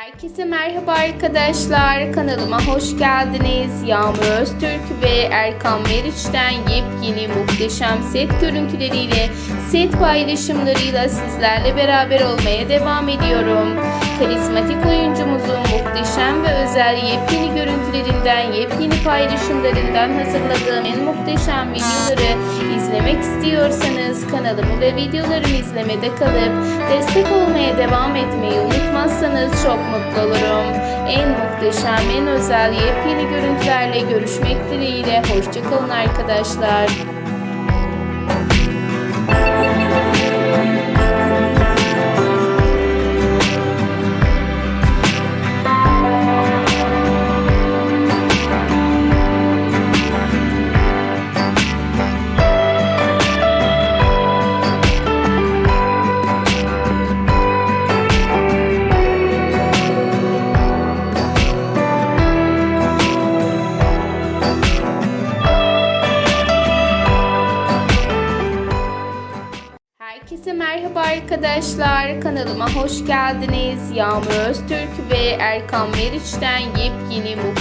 Herkese merhaba arkadaşlar. Kanalıma hoş geldiniz. Yağmur Öztürk ve Erkan Meriç'ten yepyeni muhteşem set görüntüleriyle, set paylaşımlarıyla sizlerle beraber olmaya devam ediyorum. Karizmatik oyuncumuzun muhteşem ve özel yepyeni görüntülerinden, yepyeni paylaşımlarından hazırladığım en muhteşem videoları izlemek istiyorsanız kanalımı ve videolarımı izlemede kalıp destek olmaya devam etmeyi unutmazsanız çok mutlu olurum. En muhteşem, en özel yepyeni görüntülerle görüşmek dileğiyle. Hoşçakalın arkadaşlar. Herkese merhaba arkadaşlar. Kanalıma hoş geldiniz. Yağmur Öztürk ve Erkan Meriç'ten yepyeni muhteşem